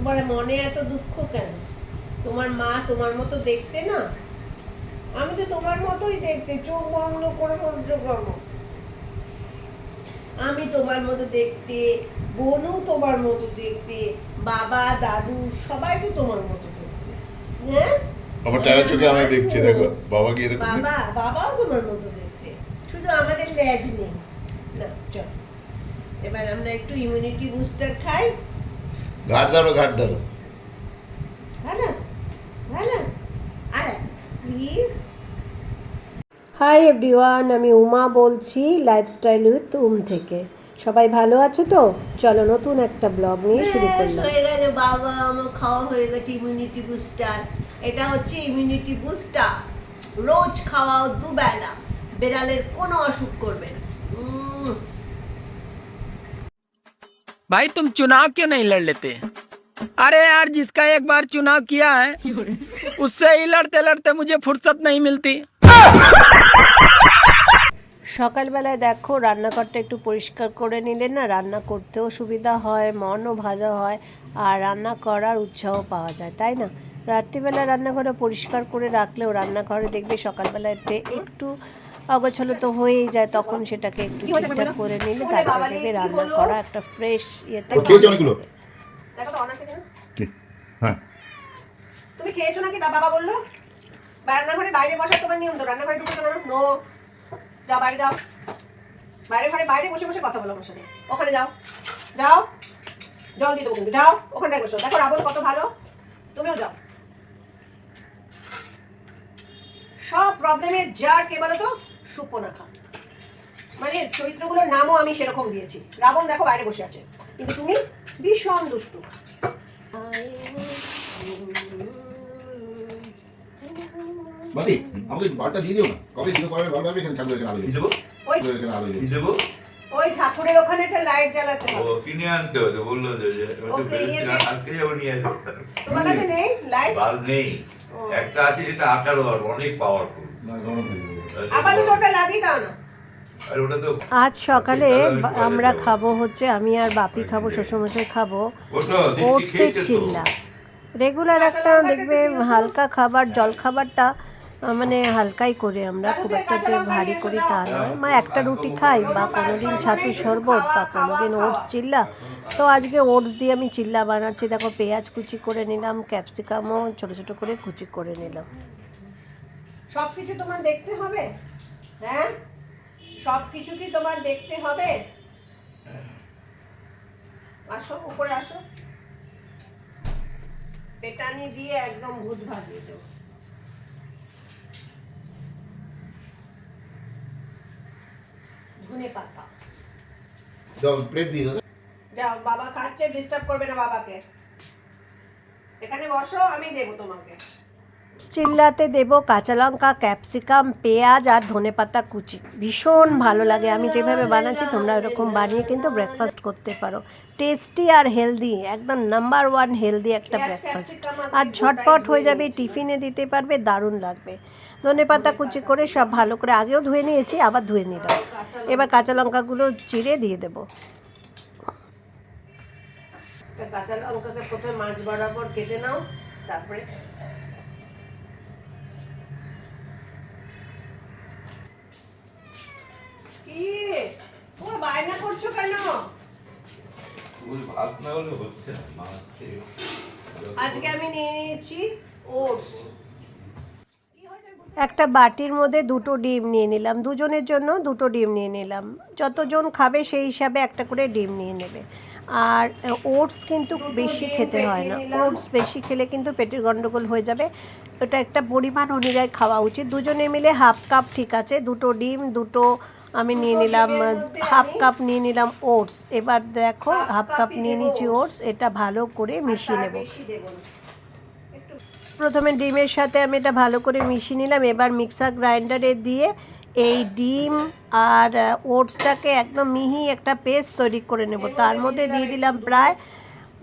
তোমার মনে এত দুঃখ কেন? তোমার মা তোমার মতো দেখতে না? আমি তো তোমার মতোই দেখতে চোখ বন্ধ করে সহ্য করব আমি তোমার মতো দেখতে বোনও তোমার মতো দেখতে বাবা দাদু সবাই তো তোমার মতো দেখতে। হ্যাঁ? আমার টানা চোখে আমায় দেখছে দেখো বাবা কি এরকম? বাবা বাবাও তোমার মতো দেখতে। শুধু আমাদের ল্যাজ নেই। না চল। এবার আমরা একটু ইমিউনিটি বুস্টার খাই। ঘাট ধরো ঘাট ধরো। হাই এভরিওয়ান আমি উমা বলছি লাইফস্টাইল উইথ উম থেকে। সবাই ভালো আছো তো? চলো নতুন একটা ব্লগ নিয়ে শুরু করলাম। হয়ে গেল বাবা আমার খাওয়া হয়ে গেছে ইমিউনিটি বুস্টার এটা হচ্ছে ইমিউনিটি বুস্টার রোজ খাওয়াও দুবেলা। বেড়ালের কোনো অসুখ করবে না উম, भाई तुम चुनाव क्यों नहीं लड़ लेते अरे यार जिसका एक बार चुनाव किया है उससे ही लड़ते लड़ते मुझे फुर्सत नहीं मिलती সকালবেলায় দেখো রান্নাঘরটা একটু পরিষ্কার করে নিলে না রান্না করতেও সুবিধা হয় মনও ভালো হয় আর রান্না করার উৎসাহ পাওয়া যায় তাই না রাত্রিবেলা রান্নাঘরে পরিষ্কার করে রাখলেও রান্নাঘরে দেখবে সকালবেলায় একটু অগোছলো তো হয়েই যায় তখন সেটাকে একটু ঠিকঠাক করে নিলে তারপরে রান্না করা একটা ফ্রেশ ইয়েতে? হ্যাঁ। তুমি খেয়েছো নাকি? দা বাবা বলল। রান্নাঘরে বাইরে বসা তোমার নিয়ম তো রান্নাঘরে ঢুকে তো নো। যাও বাইরে যাও। বাইরে ঘরে বাইরে বসে বসে কথা বলো আমার সাথে। ওখানে যাও। যাও। জল দিয়ে দেবো কিন্তু। যাও ওখানটায় বসো। দেখো রাবণ কত ভালো। তুমিও যাও। সব প্রবলেমের যার কে বলো তো? সুপনাখা মানে চরিত্রগুলোর নামও আমি সেরকম দিয়েছি। রাবণ দেখো বাইরে বসে আছে। কিন্তু তুমি ভীষণ দুষ্টু। বাদি আমাকে বারটা দিয়ে দিও না। কবে ভালো ভাবে এখানে থাকবে এখানে আলো দেবো? এখানে আলো দেবো? ওই ঠাকুরের ওখানে একটা লাইট জ্বালাতে ও কিনে আনতে হতো বলল যে আজকে যাব নিয়ে আসব। তোমার কাছে নেই লাইট বাল্ব নেই। একটা আছে যেটা আঠারো অনেক পাওয়ারফুল না গরম হয়ে আজ সকালে আমরা। খাব হচ্ছে আমি আর বাপি খাব শ্বশুরমশাই খাব। ওটসের চিল্লা। রেগুলার একটা দেখবে হালকা খাবার জল খাবারটা মানে হালকাই করে আমরা খুব একটা যে ভারী করি তা নয়। মা একটা রুটি খাই বা কোনোদিন ছাতুর শরবত বা কোনোদিন ওটস চিল্লা তো আজকে ওটস দিয়ে আমি চিল্লা বানাচ্ছি দেখো পেঁয়াজ কুচি করে নিলাম ক্যাপসিকামও ছোট ছোট করে কুচি করে নিলাম। সব কিছু তোমার দেখতে হবে? হ্যাঁ? সব কিছু কি তোমার দেখতে হবে? আসো উপরে আসো। পেটানি দিয়ে একদম ভূত ভাজিয়ে দেবো। ধনে পাতা। দাও প্লেট দিয়ে দাও। যাও বাবা খাচ্ছে ডিস্টার্ব করবে না বাবাকে। এখানে বসো আমি দেবো তোমাকে। চিল্লাতে দেবো কাঁচা লঙ্কা, ক্যাপসিকাম, পেঁয়াজ আর ধনেপাতা কুচি। ভীষণ ভালো লাগে। আমি যেভাবে বানাচ্ছি, তোমরা এরকম বানিয়ে কিন্তু ব্রেকফাস্ট করতে পারো। টেস্টি আর হেলদি একদম নাম্বার ওয়ান হেলদি একটা ব্রেকফাস্ট আর ঝটপট হয়ে যাবে, টিফিনে দিতে পারবে, দারুণ লাগবে। ধনেপাতা কুচি করে সব ভালো করে আগেও ধুয়ে নিয়েছি, আবার ধুয়ে নিলাম। এবার কাঁচা লঙ্কাগুলো চিড়ে দিয়ে দেবো। কাঁচা লঙ্কাকে প্রথমে মাছ বরাবর কেটে নাও, তারপরে কি? তোমার বায়না করছ কেন? ওই ভাত না হলে হচ্ছে না আজকে আমি নিয়ে নিয়েছি ওটস। একটা বাটির মধ্যে দুটো ডিম নিয়ে নিলাম। দুজনের জন্য দুটো ডিম নিয়ে নিলাম। যতজন খাবে সেই হিসাবে একটা করে ডিম নিয়ে নেবে। আর ওটস কিন্তু বেশি খেতে হয় না। ওটস বেশি খেলে কিন্তু পেটের গন্ডগোল হয়ে যাবে। ওটা একটা পরিমাণ অনুযায়ী খাওয়া উচিত। দুজনে মিলে হাফ কাপ ঠিক আছে। দুটো ডিম দুটো আমি নিয়ে নিলাম হাফ কাপ নিয়ে নিলাম ওটস। এবার দেখো হাফ কাপ নিয়ে নিচ্ছি ওটস। এটা ভালো করে মিশিয়ে নেব। প্রথমে ডিমের সাথে আমি এটা ভালো করে মিশিয়ে নিলাম এবার মিক্সার গ্রাইন্ডারে দিয়ে এই ডিম আর ওটসটাকে একদম মিহি একটা পেস্ট তৈরি করে নেব। তার মধ্যে দিয়ে দিলাম প্রায়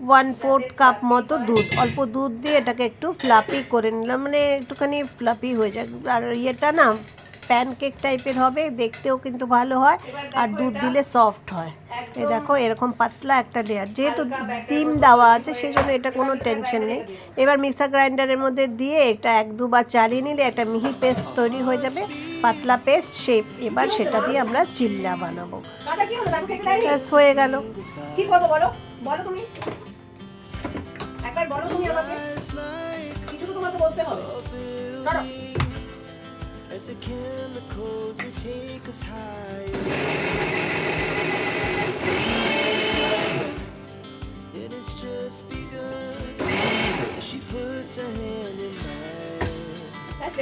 ওয়ান ফোর্থ কাপ মতো দুধ। অল্প দুধ দিয়ে এটাকে একটু ফ্লাপি করে নিলাম মানে একটুখানি ফ্লাপি হয়ে যায় আর ইয়েটা না প্যানকেক টাইপের হবে দেখতেও কিন্তু ভালো হয়। আর দুধ দিলে সফট হয়। এ দেখো এরকম পাতলা একটা লেয়ার যেহেতু ডিম দেওয়া আছে সেই জন্য এটা কোনো টেনশন নেই। এবার মিক্সার গ্রাইন্ডারের মধ্যে দিয়ে এটা এক দুবার চালিয়ে নিলে একটা মিহি পেস্ট তৈরি হয়ে যাবে। পাতলা পেস্ট শেপ এবার সেটা দিয়ে আমরা চিল্লা বানাবো। হয়ে গেল। কি করব বলো? বলো তুমি। একবার বলো তুমি আমাকে। কিছু তো তোমাকে বলতে হবে। As the chemicals that take us high. And it's just begun. She puts hand in mine. That's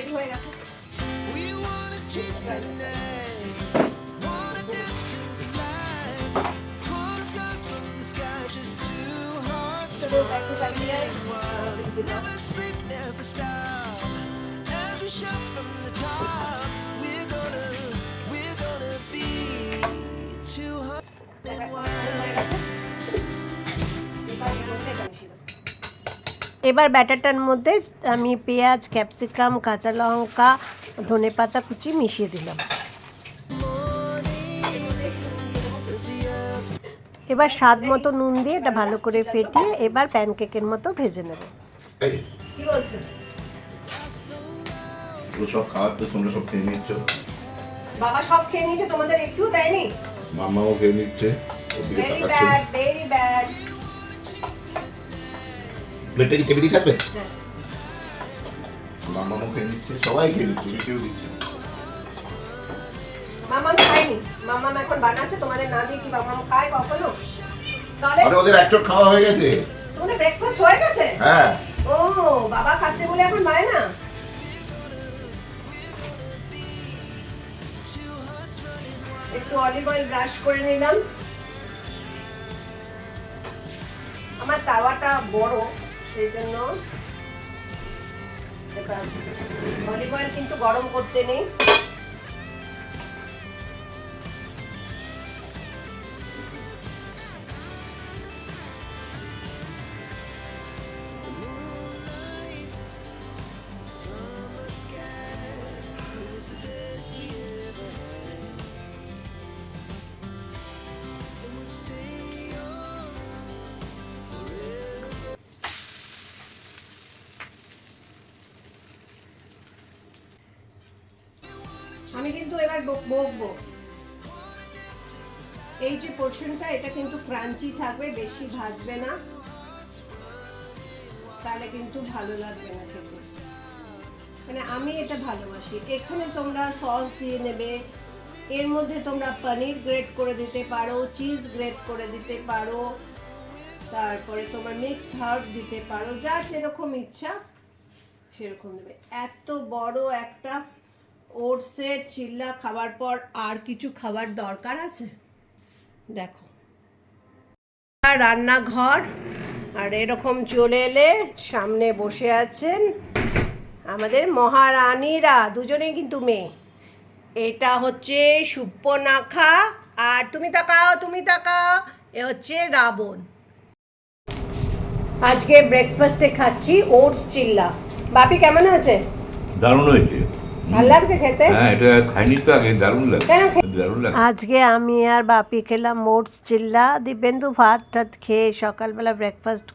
We wanna chase the night. Wanna dance to the light. Close down from the sky Just two hearts. Never sleep, never stop. এবার ব্যাটারটার মধ্যে আমি পেঁয়াজ capsicum কাঁচা লঙ্কা ধনে পাতা কুচি মিশিয়ে দিলাম। এবার স্বাদ মতো নুন দিয়ে এটা ভালো করে ফেটিয়ে এবার প্যানকেকের মতো ভেজে নেব। কি বলছো? এগুলো সব খাওয়ার তো তোমরা সব খেয়ে নিচ্ছ। বাবা সব খেয়ে নিয়েছে তোমাদের একটু দেয়নি? মাম্মাও খেয়ে নিচ্ছে। ভেরি ব্যাড ভেরি ব্যাড প্লেটটা কি টেবিলই থাকবে? মাম্মাও খেয়ে নিচ্ছে সবাই খেয়ে নিচ্ছে কেউ দিচ্ছে না। মামাম খায়নি মামাম এখন বানাচ্ছে তোমাদের না দিয়ে কি মামাম খায় কখনো? তাহলে আরে ওদের এক খাওয়া হয়ে গেছে। তোমাদের ব্রেকফাস্ট হয়ে গেছে? হ্যাঁ। ও বাবা খাচ্ছে বলে এখন পায় না একটু অলিভ অয়েল ব্রাশ করে নিলাম। আমার তাওয়াটা বড় সেই জন্য অলিভ অয়েল কিন্তু গরম করতে নেই। কিন্তু এবার বকবো। এই যে পোর্শনটা, এটা কিন্তু ক্রাঞ্চি থাকবে, বেশি ভাজবে না। তাহলে কিন্তু ভালো লাগবে না খেতে। মানে আমি এটা ভালোবাসি। এখানে তোমরা সস দিয়ে নেবে, এর মধ্যে তোমরা পনির গ্রেট করে দিতে পারো, চিজ গ্রেট করে দিতে পারো, তারপরে তোমার মিক্সড হার্ব দিতে পারো, যার যেরকম ইচ্ছা সেরকম দেবে এত বড় একটা ওটসের চিল্লা খাবার পর আর কিছু খাবার দরকার আছে? দেখো। রান্নাঘর, আর এরকম চলে এলে সামনে বসে আছেন আমাদের মহারানীরা, দুজনেই কিন্তু মেয়ে। এটা হচ্ছে সুপ্পনাখা, আর তুমি তাকাও তুমি তাকাও, এ হচ্ছে রাবণ। আজকে ব্রেকফাস্টে খাচ্ছি ওটস চিল্লা। বাপি, কেমন আছে দারুণ হয়েছে। ভালো লাগছে খেতে? হ্যাঁ এটা খাইনি তো আগে দারুণ লাগে কেন খে- দারুণ লাগে আজকে আমি আর বাপি খেলাম ওটস চিল্লা। দিব্যেন্দু ভাত টাত খেয়ে সকালবেলা ব্রেকফাস্ট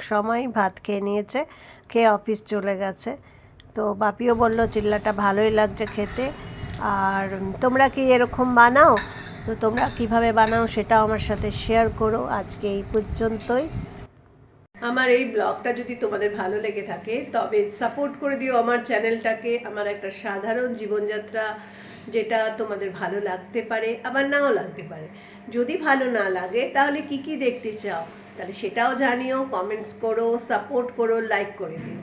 সময় ভাত খেয়ে নিয়েছে খেয়ে অফিস চলে গেছে। তো বাপিও বলল চিল্লাটা ভালোই লাগছে খেতে। আর তোমরা কি এরকম বানাও? তো তোমরা কীভাবে বানাও সেটাও আমার সাথে শেয়ার করো। আজকে এই পর্যন্তই। আমার এই ব্লগটা যদি তোমাদের ভালো লেগে থাকে, তবে সাপোর্ট করে দিও আমার চ্যানেলটাকে। আমার একটা সাধারণ জীবনযাত্রা যেটা তোমাদের ভালো লাগতে পারে, আবার নাও লাগতে পারে। যদি ভালো না লাগে, তাহলে কি কি দেখতে চাও? তাহলে সেটাও জানিও কমেন্টস করো সাপোর্ট করো লাইক করে দিও।